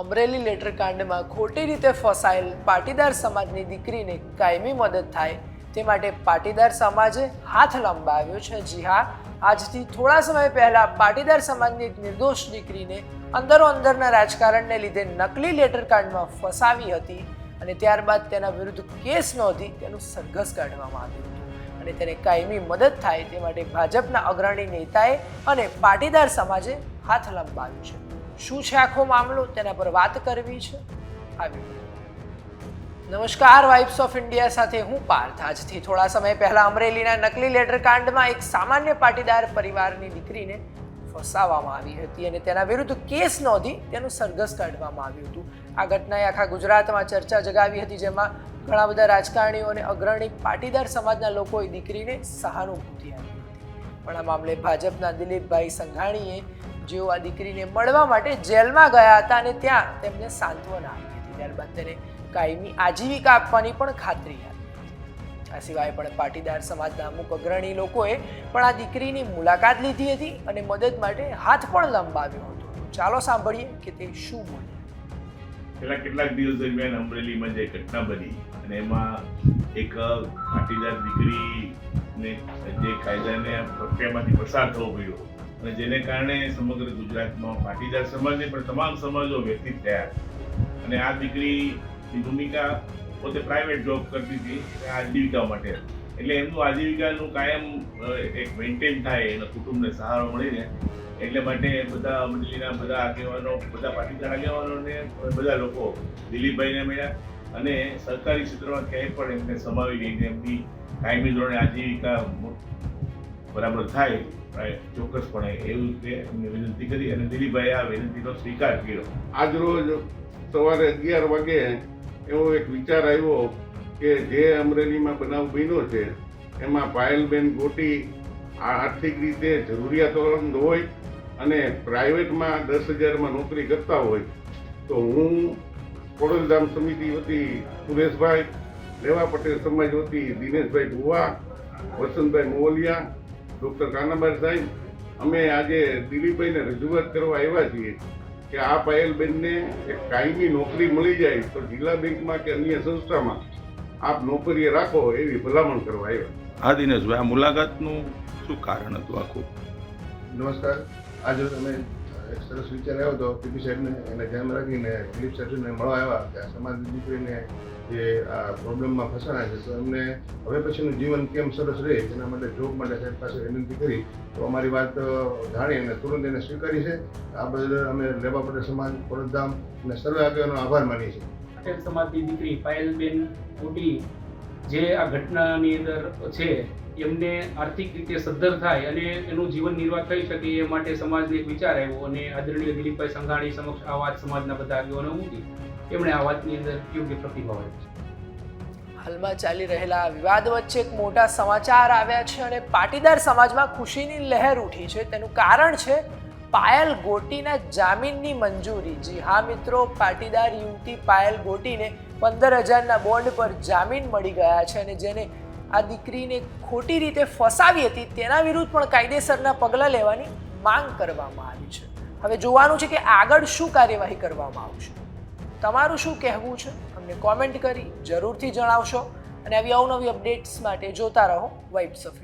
Amreli letter કાંડમાં ખોટી રીતે ફસાયેલ પાટીદાર સમાજની દીકરીને કાયમી મદદ થાય તે માટે પાટીદાર સમાજે હાથ લંબાવ્યો છે. જી હા, આજથી થોડા સમય પહેલા પાટીદાર સમાજની એક નિર્દોષ દીકરીને અંદરો અંદરના રાજકારણને લીધે નકલી લેટર કાંડમાં ફસાવી હતી અને ત્યારબાદ તેના વિરુદ્ધ કેસ નોંધી તેનું સરઘસ કાઢવામાં આવ્યું હતું અને તેને કાયમી મદદ થાય તે માટે ભાજપના અગ્રણી નેતાએ અને પાટીદાર સમાજે હાથ લંબાવ્યું છે. શું છે આખો મામલો? તેના પર વાત કરવી છે. આવી. નમસ્કાર વાઇબ્સ ઓફ ઇન્ડિયા સાથે હું પાર્થ. આજથી થોડા સમય પહેલા અમરેલીના નકલી લેટર કાંડમાં એક સામાન્ય પાટીદાર પરિવારની દીકરીને ફસાવવામાં આવી હતી અને તેના વિરુદ્ધ કેસ નોંધી તેનું સરઘસ કાઢવામાં આવ્યું હતું. આ ઘટનાએ આખા ગુજરાતમાં ચર્ચા જગાવી હતી, જેમાં ઘણા બધા રાજકારણીઓ અને અગ્રણી પાટીદાર સમાજના લોકોએ દીકરીને સહાનુભૂતિ આપી હતી. પણ આ મામલે ભાજપના દિલીપભાઈ સંઘાણીએ જેઓ આ દીકરીને મળવા માટે જેલમાં ગયા હતા અને ત્યાં તેમને સાંત્વના આપી હતી. ત્યારબાદ તેને કાયમી આજીવિકા આપવાની પણ ખાતરી હતી આ સિવાય પણ પાટીદાર સમાજના અમુક અગ્રણી લોકોએ પણ આ દીકરીની મુલાકાત લીધી હતી અને મદદ માટે હાથ પણ લંબાવ્યો હતો. ચાલો સાંભળીએ કે તે શું બોલ્યા છેલ્લા કેટલાક દિવસ દરમિયાન અમરેલીમાં જે ઘટના બની અને એમાં એક પાટીદાર દીકરીને જે કાયદાને પ્રક્રિયામાંથી પસાર થવો પડ્યો અને જેને કારણે સમગ્ર ગુજરાતમાં પાટીદાર સમાજને પણ તમામ સમાજો વ્યથિત થયા અને આ દીકરીની ભૂમિકા પોતે પ્રાઇવેટ જોબ કરતી હતી આજીવિકા માટે. એટલે એમનું આજીવિકાનું કાયમ એક મેન્ટેન થાય, એના કુટુંબને સહારો મળીને. એટલે માટે બધા અમરેલીના બધા આગેવાનો, બધા પાટીદાર આગેવાનોને બધા લોકો દિલીપભાઈને મળ્યા. અને સરકારી ક્ષેત્રમાં ક્યાંય પણ એમને સમાવી લઈને એમની કાયમી ધોરણે આજીવિકા બરાબર થાય ચોક્કસપણે એવી રીતે એમને વિનંતી કરી અને દિલીપભાઈએ આ વિનંતીનો સ્વીકાર કર્યો. આજ રોજ સવારે અગિયાર વાગે એવો એક વિચાર આવ્યો કે જે અમરેલીમાં બનાવ બન્યો છે, એમાં પાયલબેન ગોટી આર્થિક રીતે જરૂરિયાતમંદ હોય અને પ્રાઇવેટમાં દસ હજારમાં નોકરી કરતા હોય, તો હું કોડલધામ સમિતિ વતી સુરેશભાઈ રેવા પટેલ સમાજ વતી દિનેશભાઈ ભુવા, વસંતભાઈ મોવલિયા ડૉક્ટર કાનાબાઈ સાહેબ અમે આજે દિલીપભાઈને રજૂઆત કરવા આવ્યા છીએ કે આ પાયલબેનને એક કાયમી નોકરી મળી જાય તો જિલ્લા બેંકમાં કે અન્ય સંસ્થામાં આપ નોકરીએ રાખો એવી ભલામણ કરવા આવ્યા. હા દિનેશભાઈ આ મુલાકાતનું શું કારણ હતું આખું? નમસ્કાર. આજે અમે એક સરસ વિચાર આવ્યો હતો પીપી સાહેબને એને ધ્યાનમાં રાખીને દિલીપ સાહેબને મળવા આવ્યા કે આ સમાજની દીકરીને જે આ પ્રોબ્લેમમાં ફસાણા છે, તો એમને હવે પછીનું જીવન કેમ સરસ રહે તેના માટે જોબ માટે સાહેબ પાસે વિનંતી કરી. તો અમારી વાત જાણી અને તુરંત એને સ્વીકારી છે. આ બદલ અમે લેબા પટેલ સમાજ ખોડલધામ અને સર્વે આગેવાનો આભાર માનીએ છીએ. પટેલ સમાજની દીકરી પાયલબેન મોટી જે આ ઘટનાની અંદર છે, એમને આર્થિક રીતે સદ્ધર થાય અને એનું જીવન નિર્વાહ થઈ શકે એ માટે સમાજને એક વિચાર આવ્યો અને આદરણીય દિલીપભાઈ સંઘાણી સમક્ષ આ વાત સમાજના બધા આગેવાનો મૂકી એમણે આ વાતની અંદર યોગ્ય પ્રતિભાવ આપ્યો હાલમાં ચાલી રહેલા વિવાદ વચ્ચે એક મોટા સમાચાર આવ્યા છે અને પાટીદાર સમાજમાં ખુશીની લહેર ઉઠી છે. તેનું કારણ છે પાયલ ગોટીના જામીનની મંજૂરી. જી હા મિત્રો, પાટીદાર યુવતી પાયલ ગોટીને પંદર હજારના બોન્ડ પર જામીન મળી ગયા છે અને જેને આ દીકરીને ખોટી રીતે ફસાવી હતી, તેના વિરુદ્ધ પણ કાયદેસરના પગલાં લેવાની માંગ કરવામાં આવી છે. હવે જોવાનું છે કે આગળ શું કાર્યવાહી કરવામાં આવશે. તમારું શું કહેવું છે? અમને કોમેન્ટ કરી જરૂરથી જણાવશો અને આવી અવનવી અપડેટ્સ માટે જોતા રહો વાઇબ્સ ઓફ